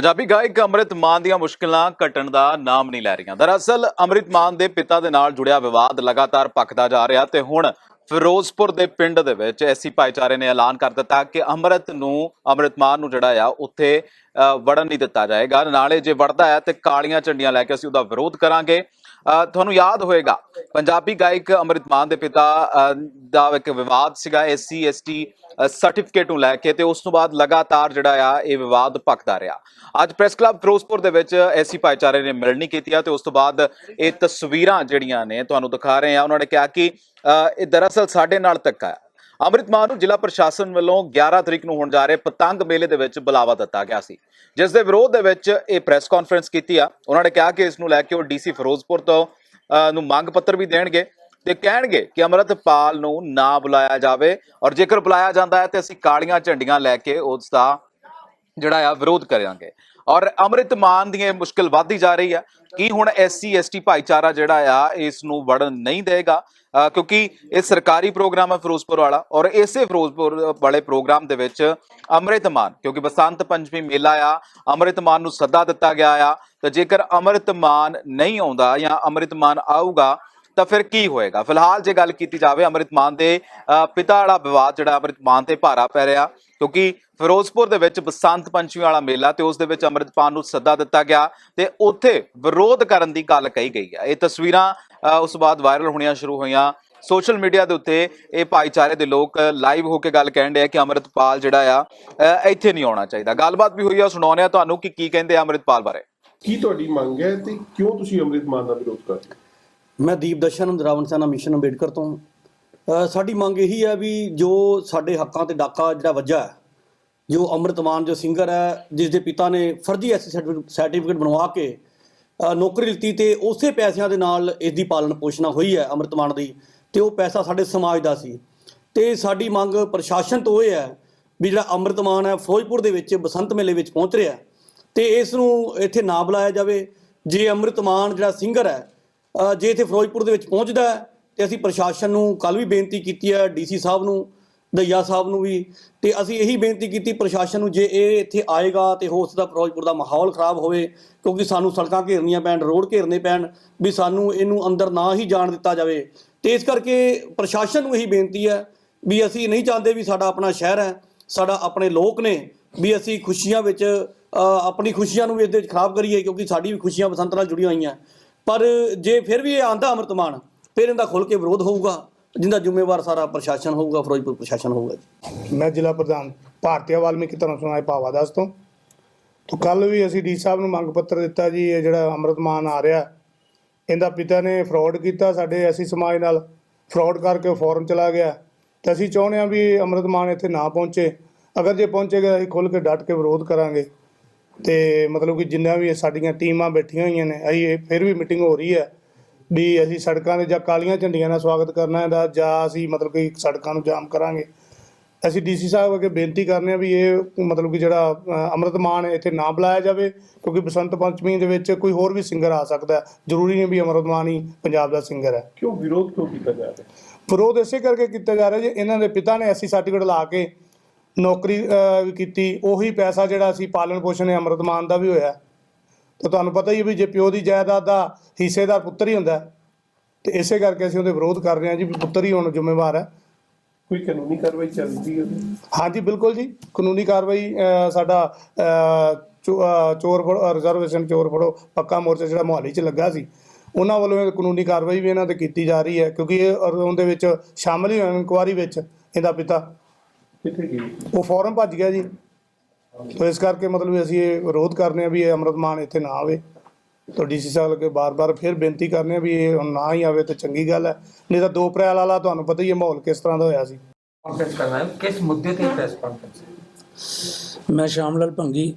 ਪੰਜਾਬੀ ਗਾਇਕ ਅੰਮ੍ਰਿਤ ਮਾਨ ਦੀਆਂ ਮੁਸ਼ਕਲਾਂ ਘਟਣ ਦਾ ਨਾਮ ਨਹੀਂ ਲੈ ਰਹੀਆਂ। ਦਰਅਸਲ, ਅੰਮ੍ਰਿਤ ਮਾਨ ਦੇ ਪਿਤਾ ਦੇ ਨਾਲ ਜੁੜਿਆ ਵਿਵਾਦ ਲਗਾਤਾਰ ਭਖਦਾ ਜਾ ਰਿਹਾ ਤੇ ਹੁਣ ਫਿਰੋਜ਼ਪੁਰ ਦੇ ਪਿੰਡ ਦੇ ਵਿੱਚ ਐਸੀ ਭਾਈਚਾਰੇ ਨੇ ਐਲਾਨ ਕਰ ਦਿੱਤਾ ਕਿ ਅੰਮ੍ਰਿਤ ਨੂੰ, ਅੰਮ੍ਰਿਤ ਮਾਨ ਨੂੰ ਜਿਹੜਾ ਆ, ਉੱਥੇ ਵੜਨ ਨਹੀਂ ਦਿੱਤਾ ਜਾਏਗਾ। ਨਾਲੇ ਜੇ ਵੜਦਾ ਹੈ ਤੇ ਕਾਲੀਆਂ ਝੰਡੀਆਂ ਲੈ ਕੇ ਅਸੀਂ ਉਹਦਾ ਵਿਰੋਧ ਕਰਾਂਗੇ। ਤੁਹਾਨੂੰ ਯਾਦ ਹੋਏਗਾ, ਪੰਜਾਬੀ ਗਾਇਕ ਅੰਮ੍ਰਿਤ ਮਾਨ ਦੇ ਪਿਤਾ ਦਾ ਇੱਕ ਵਿਵਾਦ ਸੀਗਾ ਐਸਸੀ ਐਸਟੀ ਸਰਟੀਫਿਕੇਟ ਨੂੰ ਲੈ ਕੇ ਤੇ ਉਸ ਤੋਂ ਬਾਅਦ ਲਗਾਤਾਰ ਜਿਹੜਾ ਆ, ਇਹ ਵਿਵਾਦ ਭਖਦਾ ਰਿਹਾ। ਅੱਜ ਪ੍ਰੈਸ ਕਲੱਬ ਫਿਰੋਜ਼ਪੁਰ ਦੇ ਵਿੱਚ ਐਸੀ ਭਾਈਚਾਰੇ ਨੇ ਮਿਲਣੀ ਕੀਤੀ ਆ ਤੇ ਉਸ ਤੋਂ ਬਾਅਦ ਇਹ ਤਸਵੀਰਾਂ ਜਿਹੜੀਆਂ ਨੇ ਤੁਹਾਨੂੰ ਦਿਖਾ ਰਹੇ ਆ, ਉਹਨਾਂ ਨੇ ਕਿਹਾ ਕਿ ਇਹ ਦਰਅਸਲ ਸਾਡੇ ਨਾਲ ਧੱਕਾ ਹੈ ਅੰਮ੍ਰਿਤ ਮਾਨ ਨੂੰ ਜ਼ਿਲ੍ਹਾ ਪ੍ਰਸ਼ਾਸਨ ਵੱਲੋਂ 11 ਤਰੀਕ ਨੂੰ ਹੋਣ ਜਾ ਰਹੇ ਪਤੰਗ ਮੇਲੇ ਦੇ ਵਿੱਚ ਬੁਲਾਵਾ ਦਿੱਤਾ ਗਿਆ ਸੀ। ਜਿਸ ਦੇ ਵਿਰੋਧ ਦੇ ਵਿੱਚ ਇਹ ਪ੍ਰੈਸ ਕਾਨਫਰੰਸ ਕੀਤੀ ਆ। ਉਹਨਾਂ ਨੇ ਕਿਹਾ ਕਿ ਇਸ ਨੂੰ ਲੈ ਕੇ ਉਹ ਡੀਸੀ ਫਿਰੋਜ਼ਪੁਰ ਤੋਂ ਨੂੰ ਮੰਗ ਪੱਤਰ ਵੀ ਦੇਣਗੇ ਤੇ ਕਹਿਣਗੇ ਕਿ ਅਮਰਤਪਾਲ ਨੂੰ ਨਾ ਬੁਲਾਇਆ ਜਾਵੇ ਔਰ ਜੇਕਰ ਬੁਲਾਇਆ ਜਾਂਦਾ ਹੈ ਤੇ ਅਸੀਂ ਕਾਲੀਆਂ ਝੰਡੀਆਂ ਲੈ ਕੇ ਉਸ ਦਾ ਜਿਹੜਾ ਆ ਵਿਰੋਧ ਕਰਾਂਗੇ। ਔਰ ਅੰਮ੍ਰਿਤ ਮਾਨ ਦੀ ਇਹ ਮੁਸ਼ਕਲ ਵੱਧਦੀ ਜਾ ਰਹੀ ਹੈ। ਕੀ ਹੁਣ ਐਸਸੀ ਐਸਟੀ ਭਾਈਚਾਰਾ ਜਿਹੜਾ ਆ ਇਸ ਨੂੰ ਵੜਨ ਨਹੀਂ ਦੇਗਾ? ਕਿਉਂਕਿ ਇਹ ਸਰਕਾਰੀ ਪ੍ਰੋਗਰਾਮ ਹੈ ਫਿਰੋਜ਼ਪੁਰ ਵਾਲਾ ਔਰ ਇਸੇ ਫਿਰੋਜ਼ਪੁਰ ਵਾਲੇ ਪ੍ਰੋਗਰਾਮ ਦੇ ਵਿੱਚ ਅੰਮ੍ਰਿਤ ਮਾਨ, ਕਿਉਂਕਿ ਬਸੰਤ ਪੰਚਮੀ ਮੇਲਾ ਆ, ਅੰਮ੍ਰਿਤ ਮਾਨ ਨੂੰ ਸੱਦਾ ਦਿੱਤਾ ਗਿਆ ਆ। ਤਾਂ ਜੇਕਰ ਅੰਮ੍ਰਿਤ ਮਾਨ ਨਹੀਂ ਆਉਂਦਾ ਜਾਂ ਅੰਮ੍ਰਿਤ ਮਾਨ ਆਊਗਾ ਤਾਂ ਫਿਰ ਕੀ ਹੋਏਗਾ? ਫਿਲਹਾਲ ਜੇ ਗੱਲ ਕੀਤੀ ਜਾਵੇ ਅੰਮ੍ਰਿਤ ਮਾਨ ਦੇ ਅ, ਪਿਤਾ ਵਾਲਾ ਵਿਵਾਦ ਜਿਹੜਾ ਅੰਮ੍ਰਿਤ ਮਾਨ ਤੇ ਭਾਰਾ ਪੈ ਰਿਹਾ ਕਿਉਂਕਿ ਫਿਰੋਜ਼ਪੁਰ ਦੇ ਵਿੱਚ ਬਸੰਤ ਪੰਚਮੀ ਵਾਲਾ ਮੇਲਾ ਤੇ ਉਸ ਦੇ ਵਿੱਚ ਅੰਮ੍ਰਿਤਪਾਲ ਨੂੰ ਸੱਦਾ ਦਿੱਤਾ ਗਿਆ ਤੇ ਉੱਥੇ ਵਿਰੋਧ ਕਰਨ ਦੀ ਗੱਲ ਕਹੀ ਗਈ ਹੈ। ਇਹ ਤਸਵੀਰਾਂ ਉਸ ਬਾਅਦ ਵਾਇਰਲ ਹੋਣੀਆਂ ਸ਼ੁਰੂ ਹੋਈਆਂ। ਸੋਸ਼ਲ ਮੀਡੀਆ ਦੇ ਉੱਤੇ ਇਹ ਭਾਈਚਾਰੇ ਦੇ ਲੋਕ ਲਾਈਵ ਹੋ ਕੇ ਗੱਲ ਕਹਿਣ ਡਿਆ ਕਿ ਅੰਮ੍ਰਿਤਪਾਲ ਜਿਹੜਾ ਆ ਇੱਥੇ ਨਹੀਂ ਆਉਣਾ ਚਾਹੀਦਾ। ਗੱਲਬਾਤ ਵੀ ਹੋਈ ਆ ਸੁਣਾਉਂਦੇ ਆ ਤੁਹਾਨੂੰ ਕਿ ਕੀ ਕਹਿੰਦੇ ਆ ਅੰਮ੍ਰਿਤਪਾਲ ਬਾਰੇ? ਕੀ ਤੁਹਾਡੀ ਮੰਗ ਹੈ ਤੇ ਕਿਉਂ ਤੁਸੀਂ ਅੰਮ੍ਰਿਤ ਮਾਨ ਦਾ ਵਿਰੋਧ ਕਰ ਰਹੇ ਹੋ? ਮੈਂ ਦੀਪ ਦਰਸ਼ਨ ਦਰਾਵਣ ਸੈਨਾ ਮਿਸ਼ਨ ਅੰਬੇਡਕਰ ਤੋਂ। ਸਾਡੀ ਮੰਗ ਇਹੀ ਹੈ ਵੀ ਜੋ ਸਾਡੇ ਹੱਕਾਂ ਤੇ ਡਾਕਾ ਜਿਹੜਾ ਵੱਜਾ ਹੈ, ਜੋ ਅੰਮ੍ਰਿਤਮਾਨ ਜੋ ਸਿੰਗਰ ਹੈ ਜਿਸ ਦੇ ਪਿਤਾ ਨੇ ਫਰਜ਼ੀ ਐਸੀ ਸਰਟੀਫਿਕੇਟ ਬਣਵਾ ਕੇ ਨੌਕਰੀ ਲਿੱਤੀ ਤੇ ਉਸੇ ਪੈਸਿਆਂ ਦੇ ਨਾਲ ਇਸ ਦੀ ਪਾਲਣ ਪੋਸ਼ਣਾ ਹੋਈ ਹੈ ਅੰਮ੍ਰਿਤਮਾਨ ਦੀ ਤੇ ਉਹ ਪੈਸਾ ਸਾਡੇ ਸਮਾਜ ਦਾ ਸੀ। ਤੇ ਸਾਡੀ ਮੰਗ ਪ੍ਰਸ਼ਾਸਨ ਤੋਂ ਇਹ ਹੈ ਵੀ ਜਿਹੜਾ ਅੰਮ੍ਰਿਤਮਾਨ ਹੈ ਫਿਰੋਜ਼ਪੁਰ ਦੇ ਵਿੱਚ ਬਸੰਤ ਮੇਲੇ ਵਿੱਚ ਪਹੁੰਚ ਰਿਹਾ ਹੈ ਤੇ ਇਸ ਨੂੰ ਇੱਥੇ ਨਾ ਬੁਲਾਇਆ ਜਾਵੇ। ਜੇ ਅੰਮ੍ਰਿਤਮਾਨ ਜਿਹੜਾ ਸਿੰਗਰ ਹੈ ਜੇ ਇੱਥੇ ਫਿਰੋਜ਼ਪੁਰ ਦੇ ਵਿੱਚ ਪਹੁੰਚਦਾ ਹੈ, ਤੇ ਅਸੀਂ ਪ੍ਰਸ਼ਾਸਨ ਨੂੰ ਕੱਲ ਵੀ ਬੇਨਤੀ ਕੀਤੀ ਹੈ ਡੀਸੀ ਸਾਹਿਬ ਨੂੰ, ਦਈਆ ਸਾਹਿਬ ਨੂੰ ਵੀ, ਤੇ ਅਸੀਂ ਇਹੀ ਬੇਨਤੀ ਕੀਤੀ ਪ੍ਰਸ਼ਾਸਨ ਨੂੰ, ਜੇ ਇਹ ਇੱਥੇ ਆਏਗਾ ਤੇ ਹੋ ਸਕਦਾ ਫਿਰੋਜ਼ਪੁਰ ਦਾ ਮਾਹੌਲ ਖਰਾਬ ਹੋਵੇ, ਕਿਉਂਕਿ ਸਾਨੂੰ ਸੜਕਾਂ ਘੇਰਨੀਆਂ ਪੈਣ, ਰੋਡ ਘੇਰਨੇ ਪੈਣ, ਵੀ ਸਾਨੂੰ ਇਹਨੂੰ ਅੰਦਰ ਨਾ ਹੀ ਜਾਣ ਦਿੱਤਾ ਜਾਵੇ। ਤੇ ਇਸ ਕਰਕੇ ਪ੍ਰਸ਼ਾਸਨ ਨੂੰ ਇਹੀ ਬੇਨਤੀ ਹੈ ਵੀ ਅਸੀਂ ਨਹੀਂ ਚਾਹੁੰਦੇ ਵੀ ਸਾਡਾ ਆਪਣਾ ਸ਼ਹਿਰ ਹੈ, ਸਾਡਾ ਆਪਣੇ ਲੋਕ ਨੇ, ਵੀ ਅਸੀਂ ਖੁਸ਼ੀਆਂ ਵਿੱਚ ਆਪਣੀ ਖੁਸ਼ੀਆਂ ਨੂੰ ਵੀ ਇਹਦੇ ਵਿੱਚ ਖਰਾਬ ਕਰੀਏ, ਕਿਉਂਕਿ ਸਾਡੀ ਵੀ ਖੁਸ਼ੀਆਂ ਬਸੰਤ ਨਾਲ ਜੁੜੀਆਂ ਹੋਈਆਂ। ਪਰ ਜੇ ਫਿਰ ਵੀ ਇਹ ਆਂਦਾ ਅੰਮ੍ਰਿਤਮਾਨ ਫਿਰ ਇਹਦਾ ਖੁੱਲ ਕੇ ਵਿਰੋਧ ਹੋਊਗਾ, ਜਿੰਦਾ ਜ਼ਿੰਮੇਵਾਰ ਸਾਰਾ ਪ੍ਰਸ਼ਾਸਨ ਹੋਊਗਾ, ਫਿਰੋਜ਼ਪੁਰ ਪ੍ਰਸ਼ਾਸਨ ਹੋਊਗਾ ਜੀ। ਮੈਂ ਜ਼ਿਲ੍ਹਾ ਪ੍ਰਧਾਨ ਭਾਰਤੀ ਵਾਲਮੀਕੀ ਧਰਮ ਸਮਾਜ ਭਾਵਾਦਾਸ ਤੋਂ। ਤੋਂ ਕੱਲ ਵੀ ਅਸੀਂ ਡੀ ਸਾਹਿਬ ਨੂੰ ਮੰਗ ਪੱਤਰ ਦਿੱਤਾ ਜੀ, ਇਹ ਜਿਹੜਾ ਅੰਮ੍ਰਿਤਮਾਨ ਆ ਰਿਹਾ, ਇਹਦਾ ਪਿਤਾ ਨੇ ਫਰਾਡ ਕੀਤਾ ਸਾਡੇ ਐਸੀ ਸਮਾਜ ਨਾਲ, ਫਰਾਡ ਕਰਕੇ ਉਹ ਚਲਾ ਗਿਆ। ਤੇ ਅਸੀਂ ਚਾਹੁੰਦੇ ਹਾਂ ਵੀ ਅੰਮ੍ਰਿਤਮਾਨ ਇੱਥੇ ਨਾ ਪਹੁੰਚੇ। ਅਗਰ ਜੇ ਪਹੁੰਚੇਗਾ, ਅਸੀਂ ਖੁੱਲ ਕੇ ਡਟ ਕੇ ਵਿਰੋਧ ਕਰਾਂਗੇ। ਤੇ ਮਤਲਬ ਕਿ ਜਿੰਨਾ ਵੀ ਸਾਡੀਆਂ ਟੀਮਾਂ ਬੈਠੀਆਂ ਹੋਈਆਂ ਨੇ ਅਸੀਂ ਇਹ ਫਿਰ ਵੀ ਮੀਟਿੰਗ ਹੋ ਰਹੀ ਹੈ ਵੀ ਅਸੀਂ ਸੜਕਾਂ ਦੇ ਜਾਂ ਕਾਲੀਆਂ ਝੰਡੀਆਂ ਨਾਲ ਸਵਾਗਤ ਕਰਨਾ ਹੈ ਜਾਂ ਅਸੀਂ ਮਤਲਬ ਕਿ ਸੜਕਾਂ ਨੂੰ ਜਾਮ ਕਰਾਂਗੇ। ਅਸੀਂ ਡੀਸੀ ਸਾਹਿਬ ਅੱਗੇ ਬੇਨਤੀ ਕਰਨੇ ਆ ਵੀ ਇਹ ਮਤਲਬ ਕਿ ਜਿਹੜਾ ਅੰਮ੍ਰਿਤ ਮਾਨ ਹੈ ਇੱਥੇ ਨਾ ਬੁਲਾਇਆ ਜਾਵੇ ਕਿਉਂਕਿ ਬਸੰਤ ਪੰਚਮੀ ਦੇ ਵਿੱਚ ਕੋਈ ਹੋਰ ਵੀ ਸਿੰਗਰ ਆ ਸਕਦਾ। ਜ਼ਰੂਰੀ ਨਹੀਂ ਵੀ ਅੰਮ੍ਰਿਤ ਮਾਨ ਹੀ ਪੰਜਾਬ ਦਾ ਸਿੰਗਰ ਹੈ। ਕਿਉਂ ਵਿਰੋਧ ਕਿਉਂ ਕੀਤਾ ਜਾ ਰਿਹਾ? ਵਿਰੋਧ ਇਸੇ ਕਰਕੇ ਕੀਤਾ ਜਾ ਰਿਹਾ ਜੀ ਇਹਨਾਂ ਦੇ ਪਿਤਾ ਨੇ ਐਸੀ ਸਰਟੀਫਿਕੇਟ ਲਾ ਕੇ ਨੌਕਰੀ ਅ, ਵੀ ਕੀਤੀ ਉਹੀ ਪੈਸਾ ਜਿਹੜਾ ਅਸੀਂ ਪਾਲਣ ਪੋਸ਼ਣ ਅੰਮ੍ਰਿਤ ਮਾਨ ਦਾ ਵੀ ਹੋਇਆ ਤਾਂ ਤੁਹਾਨੂੰ ਪਤਾ ਹੀ ਹੈ ਵੀ ਜੇ ਪਿਓ ਦੀ ਜਾਇਦਾਦ ਦਾ ਹਿੱਸੇਦਾਰ ਪੁੱਤਰ ਹੀ ਹੁੰਦਾ ਹੈ, ਤੇ ਇਸੇ ਕਰਕੇ ਅਸੀਂ ਉਹਦੇ ਵਿਰੋਧ ਕਰ ਰਹੇ ਹਾਂ ਜੀ ਵੀ ਪੁੱਤਰ ਹੀ ਹੁਣ ਜ਼ਿੰਮੇਵਾਰ ਹੈ। ਕੋਈ ਕਾਨੂੰਨੀ ਕਾਰਵਾਈ ਚੱਲਦੀ ਹੈ? ਹਾਂਜੀ ਬਿਲਕੁਲ ਜੀ। ਕਾਨੂੰਨੀ ਕਾਰਵਾਈ ਸਾਡਾ ਚੋ- ਚੋਰ ਫੜੋ ਰਿਜ਼ਰਵੇਸ਼ਨ ਚੋਰ ਫੜੋ ਪੱਕਾ ਮੋਰਚਾ ਜਿਹੜਾ ਮੁਹਾਲੀ 'ਚ ਲੱਗਾ ਸੀ ਉਹਨਾਂ ਵੱਲੋਂ ਇਹ ਕਾਨੂੰਨੀ ਕਾਰਵਾਈ ਵੀ ਇਹਨਾਂ ਤੇ ਕੀਤੀ ਜਾ ਰਹੀ ਹੈ ਕਿਉਂਕਿ ਇਹ ਔਰ ਉਹਦੇ ਵਿੱਚ ਸ਼ਾਮਲ ਹੀ ਹੋਏ ਇਨਕੁਆਰੀ ਵਿੱਚ ਇਹਦਾ ਪਿਤਾ। ਕਿੱਥੇ ਗਏ ਉਹ ਫੌਰਨ ਭੱਜ ਗਿਆ ਜੀ। ਤੋ ਇਸ ਕਰਕੇ ਮਤਲਬ ਅਸੀਂ ਇਹ ਵਿਰੋਧ ਕਰਨੇ ਆ ਵੀ ਇਹ ਅਮਰਤ ਇੱਥੇ ਨਾ ਆਵੇ। ਤੋ ਡੀਸੀ ਸਾਹਿਬ ਅੱਗੇ ਬਾਰ-ਬਾਰ ਫਿਰ ਬੇਨਤੀ ਕਰਨੇ ਆ ਵੀ ਇਹ ਹੁਣ ਨਾ ਹੀ ਆਵੇ ਤਾਂ ਚੰਗੀ ਗੱਲ ਹੈ। ਨਹੀਂ ਤਾਂ 2 ਅਪ੍ਰੈਲ ਵਾਲਾ ਤੁਹਾਨੂੰ ਪਤਾ ਹੀ ਹੈ ਮਾਹੌਲ ਕਿਸ ਤਰ੍ਹਾਂ ਦਾ ਹੋਇਆ ਸੀ। ਕਾਨਫਰੰਸ ਕਰਨਾ ਹੈ। ਕਿਸ ਮੁੱਦੇ ਤੇ ਪ੍ਰੈਸ ਕਾਨਫਰੰਸ ਮੈਂ ਸ਼ਾਮਲਾਲ ਭੰਗੀ।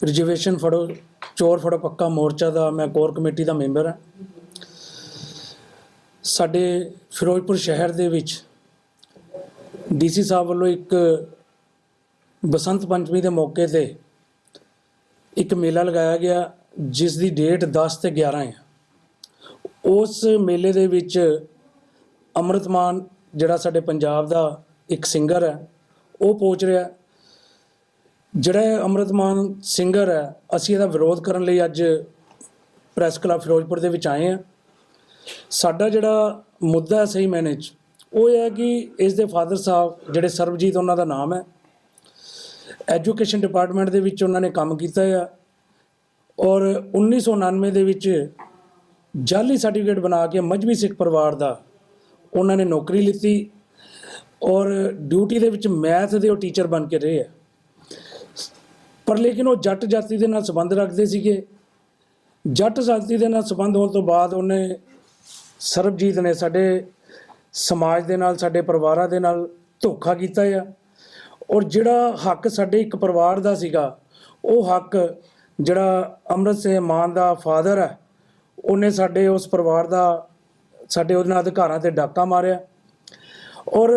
ਰਿਜ਼ਰਵੇਸ਼ਨ ਫੜੋ ਚੋਰ ਫੜੋ ਪੱਕਾ ਮੋਰਚਾ ਦਾ। ਮੈਂ ਕੋਰ ਕਮੇਟੀ ਦਾ ਮੈਂਬਰ ਹਾਂ। ਸਾਡੇ ਫਿਰੋਜ਼ਪੁਰ ਸ਼ਹਿਰ ਦੇ ਵਿੱਚ ਡੀਸੀ ਸਾਹਿਬ ਵੱਲੋਂ ਇੱਕ ਬਸੰਤ ਪੰਚਮੀ ਦੇ ਮੌਕੇ ਤੇ ਇੱਕ ਮੇਲਾ ਲਗਾਇਆ ਗਿਆ, ਜਿਸ ਦੀ ਡੇਟ 10 ਤੇ 11 ਹੈ। ਉਸ ਮੇਲੇ ਦੇ ਵਿੱਚ ਅੰਮ੍ਰਿਤਮਾਨ ਜਿਹੜਾ ਸਾਡੇ ਪੰਜਾਬ ਦਾ ਇੱਕ ਸਿੰਗਰ ਹੈ, ਉਹ ਪਹੁੰਚ ਰਿਹਾ ਜਿਹੜਾ ਇਹ ਅੰਮ੍ਰਿਤਮਾਨ ਸਿੰਗਰ ਹੈ, ਅਸੀਂ ਇਹਦਾ ਵਿਰੋਧ ਕਰਨ ਲਈ ਅੱਜ ਪ੍ਰੈਸ ਕਲੱਬ ਫਿਰੋਜ਼ਪੁਰ ਦੇ ਵਿੱਚ ਆਏ ਹਾਂ। ਸਾਡਾ ਜਿਹੜਾ ਮੁੱਦਾ ਹੈ ਸਹੀ ਮੈਨੇ 'ਚ ਉਹ ਇਹ ਹੈ ਕਿ ਇਸ ਦੇ ਫਾਦਰ ਸਾਹਿਬ ਜਿਹੜੇ ਸਰਬਜੀਤ, ਉਹਨਾਂ ਦਾ ਨਾਮ ਹੈ। ਐਜੂਕੇਸ਼ਨ ਡਿਪਾਰਟਮੈਂਟ ਦੇ ਵਿੱਚ ਉਹਨਾਂ ਨੇ ਕੰਮ ਕੀਤਾ ਆ ਔਰ 1999 ਦੇ ਵਿੱਚ ਜਾਲੀ ਸਰਟੀਫਿਕੇਟ ਬਣਾ ਕੇ ਮਜਬੀ ਸਿੱਖ ਪਰਿਵਾਰ ਦਾ ਉਹਨਾਂ ਨੇ ਨੌਕਰੀ ਲਿੱਤੀ ਔਰ ਡਿਊਟੀ ਦੇ ਵਿੱਚ ਮੈਥ ਦੇ ਉਹ ਟੀਚਰ ਬਣ ਕੇ ਰਹੇ ਆ। ਪਰ ਲੇਕਿਨ ਉਹ ਜੱਟ ਜਾਤੀ ਦੇ ਨਾਲ ਸੰਬੰਧ ਰੱਖਦੇ ਸੀਗੇ। ਜੱਟ ਜਾਤੀ ਦੇ ਨਾਲ ਸੰਬੰਧ ਹੋਣ ਤੋਂ ਬਾਅਦ ਉਹਨੇ ਸਰਬਜੀਤ ਨੇ ਸਾਡੇ ਸਮਾਜ ਦੇ ਨਾਲ, ਸਾਡੇ ਪਰਿਵਾਰਾਂ ਦੇ ਨਾਲ ਧੋਖਾ ਕੀਤਾ ਆ। ਔਰ ਜਿਹੜਾ ਹੱਕ ਸਾਡੇ ਇੱਕ ਪਰਿਵਾਰ ਦਾ ਸੀਗਾ, ਉਹ ਹੱਕ ਜਿਹੜਾ ਅੰਮ੍ਰਿਤ ਸਿੰਘ ਮਾਨ ਦਾ ਫਾਦਰ ਹੈ, ਉਹਨੇ ਸਾਡੇ ਉਸ ਪਰਿਵਾਰ ਦਾ, ਸਾਡੇ ਉਹਦੇ ਨਾਲ ਅਧਿਕਾਰਾਂ ਤੇ ਡਾਕਾ ਮਾਰਿਆ। ਔਰ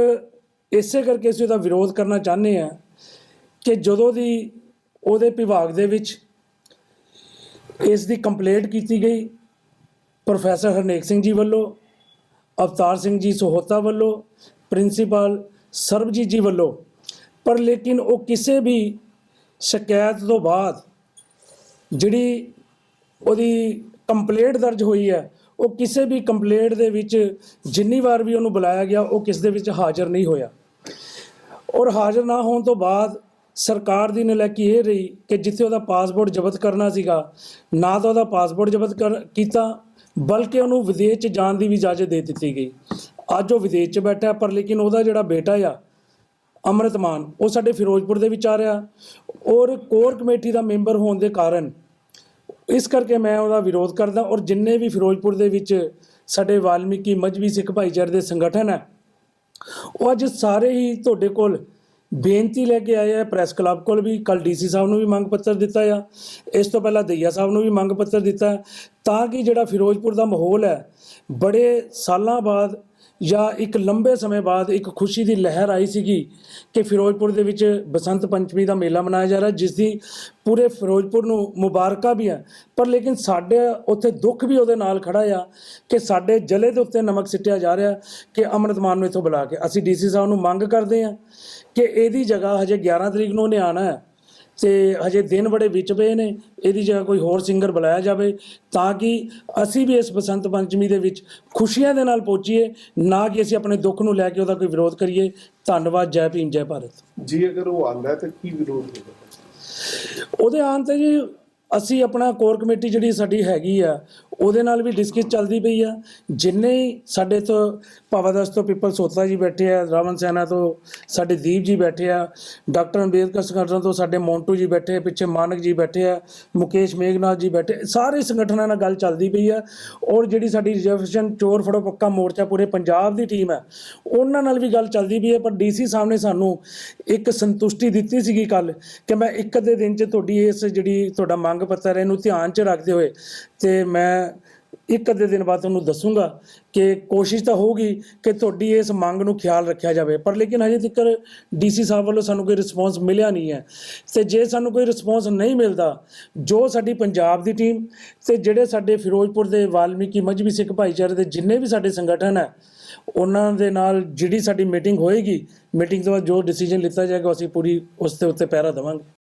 ਇਸੇ ਕਰਕੇ ਅਸੀਂ ਉਹਦਾ ਵਿਰੋਧ ਕਰਨਾ ਚਾਹੁੰਦੇ ਆ ਕਿ ਜਦੋਂ ਦੀ ਉਹਦੇ ਵਿਭਾਗ ਦੇ ਵਿੱਚ ਇਸ ਦੀ ਕੰਪਲੇਂਟ ਕੀਤੀ ਗਈ, ਪ੍ਰੋਫੈਸਰ ਹਰਨੇਕ ਸਿੰਘ ਜੀ ਵੱਲੋਂ ਅਵਤਾਰ ਸਿੰਘ ਜੀ ਸਹੋਤਾ ਵੱਲੋਂ, ਪ੍ਰਿੰਸੀਪਲ ਸਰਬਜੀਤ ਜੀ ਵੱਲੋਂ। ਪਰ ਲੇਕਿਨ ਉਹ ਕਿਸੇ ਵੀ ਸ਼ਿਕਾਇਤ ਤੋਂ ਬਾਅਦ ਜਿਹੜੀ ਉਹਦੀ ਕੰਪਲੇਂਟ ਦਰਜ ਹੋਈ ਹੈ, ਉਹ ਕਿਸੇ ਵੀ ਕੰਪਲੇਂਟ ਦੇ ਵਿੱਚ ਜਿੰਨੀ ਵਾਰ ਵੀ ਉਹਨੂੰ ਬੁਲਾਇਆ ਗਿਆ, ਉਹ ਕਿਸ ਦੇ ਵਿੱਚ ਹਾਜ਼ਰ ਨਹੀਂ ਹੋਇਆ। ਔਰ ਹਾਜ਼ਰ ਨਾ ਹੋਣ ਤੋਂ ਬਾਅਦ ਸਰਕਾਰ ਦੀ ਨਲਾਇਕੀ ਇਹ ਰਹੀ ਕਿ ਜਿੱਥੇ ਉਹਦਾ ਪਾਸਪੋਰਟ ਜ਼ਬਤ ਕਰਨਾ ਸੀਗਾ, ਨਾ ਤਾਂ ਉਹਦਾ ਪਾਸਪੋਰਟ ਜ਼ਬਤ ਕਰ, ਕੀਤਾ, ਬਲਕਿ ਉਹਨੂੰ ਵਿਦੇਸ਼ 'ਚ ਜਾਣ ਦੀ ਵੀ ਇਜਾਜ਼ਤ ਦੇ ਦਿੱਤੀ ਗਈ। ਅੱਜ ਉਹ ਵਿਦੇਸ਼ 'ਚ ਬੈਠਾ, ਪਰ ਲੇਕਿਨ ਉਹਦਾ ਜਿਹੜਾ ਬੇਟਾ ਆ ਅੰਮ੍ਰਿਤਮਾਨ ਉਹ ਸਾਡੇ ਫਿਰੋਜ਼ਪੁਰ ਦੇ ਵਿੱਚ ਆ ਰਿਹਾ। ਔਰ ਕੋਰ ਕਮੇਟੀ ਦਾ ਮੈਂਬਰ ਹੋਣ ਦੇ ਕਾਰਨ, ਇਸ ਕਰਕੇ ਮੈਂ ਉਹਦਾ ਵਿਰੋਧ ਕਰਦਾ, ਔਰ ਜਿੰਨੇ ਵੀ ਫਿਰੋਜ਼ਪੁਰ ਦੇ ਵਿੱਚ ਸਾਡੇ ਵਾਲਮੀਕੀ ਮਜਬੀ ਸਿੱਖ ਭਾਈਚਾਰੇ ਦੇ ਸੰਗਠਨ ਹੈ, ਉਹ ਅੱਜ ਸਾਰੇ ਹੀ ਤੁਹਾਡੇ ਕੋਲ ਬੇਨਤੀ ਲੈ ਕੇ ਆਏ ਆ ਪ੍ਰੈਸ ਕਲੱਬ ਕੋਲ ਵੀ ਕੱਲ ਡੀਸੀ ਸਾਹਿਬ ਨੂੰ ਵੀ ਮੰਗ ਪੱਤਰ ਦਿੱਤਾ ਆ। ਇਸ ਤੋਂ ਪਹਿਲਾਂ ਦਈਆ ਸਾਹਿਬ ਨੂੰ ਵੀ ਮੰਗ ਪੱਤਰ ਦਿੱਤਾ। ਤਾਂ ਕਿ ਜਿਹੜਾ ਫਿਰੋਜ਼ਪੁਰ ਦਾ ਮਾਹੌਲ ਹੈ, ਬੜੇ ਸਾਲਾਂ ਬਾਅਦ ਜਾਂ ਇੱਕ ਲੰਬੇ ਸਮੇਂ ਬਾਅਦ ਇੱਕ ਖੁਸ਼ੀ ਦੀ ਲਹਿਰ ਆਈ ਸੀਗੀ ਕਿ ਫਿਰੋਜ਼ਪੁਰ ਦੇ ਵਿੱਚ ਬਸੰਤ ਪੰਚਮੀ ਦਾ ਮੇਲਾ ਮਨਾਇਆ ਜਾ ਰਿਹਾ, ਜਿਸ ਦੀ ਪੂਰੇ ਫਿਰੋਜ਼ਪੁਰ ਨੂੰ ਮੁਬਾਰਕਾਂ ਵੀ ਹੈ ਪਰ ਲੇਕਿਨ ਸਾਡੇ ਉੱਥੇ ਦੁੱਖ ਵੀ ਉਹਦੇ ਨਾਲ ਖੜਾ ਆ ਕਿ ਸਾਡੇ ਜਲੇ ਦੇ ਉੱਤੇ ਨਮਕ ਸਿੱਟਿਆ ਜਾ ਰਿਹਾ ਕਿ ਅੰਮ੍ਰਿਤਮਾਨ ਨੂੰ ਇੱਥੋਂ ਬੁਲਾ ਕੇ। ਅਸੀਂ ਡੀਸੀ ਸਾਹਿਬ ਨੂੰ ਮੰਗ ਕਰਦੇ ਹਾਂ ਕਿ ਇਹਦੀ ਜਗ੍ਹਾ ਹਜੇ 11 ਤਰੀਕ ਨੂੰ ਉਹਨੇ ਆਣਾ ਹੈ। ਤੇ ਹਜੇ ਦਿਨ ਬੜੇ ਵਿੱਚ ਪਏ ਨੇ ਇਹਦੀ ਜਗ੍ਹਾ ਕੋਈ ਹੋਰ ਸਿੰਗਰ ਬੁਲਾਇਆ ਜਾਵੇ ਤਾਂ ਕਿ ਅਸੀਂ ਵੀ ਇਸ ਬਸੰਤ ਪੰਚਮੀ ਦੇ ਵਿੱਚ ਖੁਸ਼ੀਆਂ ਦੇ ਨਾਲ ਪਹੁੰਚੀਏ ਨਾ ਕਿ ਅਸੀਂ ਆਪਣੇ ਦੁੱਖ ਨੂੰ ਲੈ ਕੇ ਉਹਦਾ ਕੋਈ ਵਿਰੋਧ ਕਰੀਏ। ਧੰਨਵਾਦ ਜੈ ਭੀਮ ਜੈ ਭਾਰਤ। ਜੀ ਅਗਰ ਉਹ ਆਂਦਾ ਤਾਂ ਕੀ ਵਿਰੋਧ ਹੋਵੇਗਾ ਉਹਦੇ ਆਉਣ ਤੇ ਜੀ ਅਸੀਂ ਆਪਣਾ ਕੋਰ ਕਮੇਟੀ ਜਿਹੜੀ ਸਾਡੀ ਹੈਗੀ ਆ ਉਹਦੇ ਨਾਲ ਵੀ ਡਿਸਕਸ ਚੱਲਦੀ ਪਈ ਆ। ਜਿੰਨੇ ਹੀ ਸਾਡੇ ਤੋਂ ਭਵਾਦਸ ਤੋਂ ਪਿੱਪਲ ਸੋਤਾ ਜੀ ਬੈਠੇ ਆ, ਰਾਵਣ ਸੈਨਾ ਤੋਂ, ਸਾਡੇ ਦੀਪ ਜੀ ਬੈਠੇ ਆ, ਡਾਕਟਰ ਅੰਬੇਦਕਰ ਸੰਗਠਨ ਤੋਂ ਸਾਡੇ ਮੌਂਟੂ ਜੀ ਬੈਠੇ ਪਿੱਛੇ ਮਾਨਕ ਜੀ ਬੈਠੇ ਆ, ਮੁਕੇਸ਼ ਮੇਘਨਾਥ ਜੀ ਬੈਠੇ ਸਾਰੇ ਸੰਗਠਨਾਂ ਨਾਲ ਗੱਲ ਚੱਲਦੀ ਪਈ ਆ। ਔਰ ਜਿਹੜੀ ਸਾਡੀ ਰਿਜ਼ਰਵੇਸ਼ਨ ਚੋਰ ਫੜੋ ਪੱਕਾ ਮੋਰਚਾ ਪੂਰੇ ਪੰਜਾਬ ਦੀ ਟੀਮ ਹੈ ਉਹਨਾਂ ਨਾਲ ਵੀ ਗੱਲ ਚੱਲਦੀ ਪਈ ਹੈ ਪਰ ਡੀਸੀ ਸਾਹਿਬ ਨੇ ਸਾਨੂੰ ਇੱਕ ਸੰਤੁਸ਼ਟੀ ਦਿੱਤੀ ਸੀਗੀ ਕੱਲ ਕਿ ਮੈਂ ਇੱਕ ਅੱਧੇ ਦਿਨ 'ਚ ਤੁਹਾਡੀ ਇਸ ਜਿਹੜੀ ਤੁਹਾਡਾ ਮੰਗ ਪੱਤਰ ਹੈ, ਇਹਨੂੰ ਧਿਆਨ 'ਚ ਰੱਖਦੇ ਹੋਏ ਤੇ ਮੈਂ ਇੱਕ ਅੱਧੇ ਦਿਨ ਬਾਅਦ ਤੁਹਾਨੂੰ ਦੱਸੂਗਾ ਕਿ ਕੋਸ਼ਿਸ਼ ਤਾਂ ਹੋਊਗੀ ਕਿ ਤੁਹਾਡੀ ਇਸ ਮੰਗ ਨੂੰ ਖਿਆਲ ਰੱਖਿਆ ਜਾਵੇ। ਪਰ ਲੇਕਿਨ ਹਜੇ ਤੱਕ ਡੀਸੀ ਸਾਹਿਬ ਵੱਲੋਂ ਸਾਨੂੰ ਕੋਈ ਰਿਸਪੌਂਸ ਮਿਲਿਆ ਨਹੀਂ ਹੈ। ਤੇ ਜੇ ਸਾਨੂੰ ਕੋਈ ਰਿਸਪੌਂਸ ਨਹੀਂ ਮਿਲਦਾ, ਜੋ ਸਾਡੀ ਪੰਜਾਬ ਦੀ ਟੀਮ ਤੇ ਜਿਹੜੇ ਸਾਡੇ ਫਿਰੋਜ਼ਪੁਰ ਦੇ ਵਾਲਮੀਕੀ ਮਜਬੀ ਸਿੱਖ ਭਾਈਚਾਰੇ ਦੇ ਜਿੰਨੇ ਵੀ ਸਾਡੇ ਸੰਗਠਨ ਹੈ, ਉਹਨਾਂ ਦੇ ਨਾਲ ਜਿਹੜੀ ਸਾਡੀ ਮੀਟਿੰਗ ਹੋਏਗੀ ਮੀਟਿੰਗ ਤੋਂ ਬਾਅਦ ਜੋ ਡਿਸੀਜਨ ਲਿੱਤਾ ਜਾਏਗਾ, ਅਸੀਂ ਪੂਰੀ ਉਸ ਦੇ ਉੱਤੇ ਪਹਿਰਾ ਦੇਵਾਂਗੇ।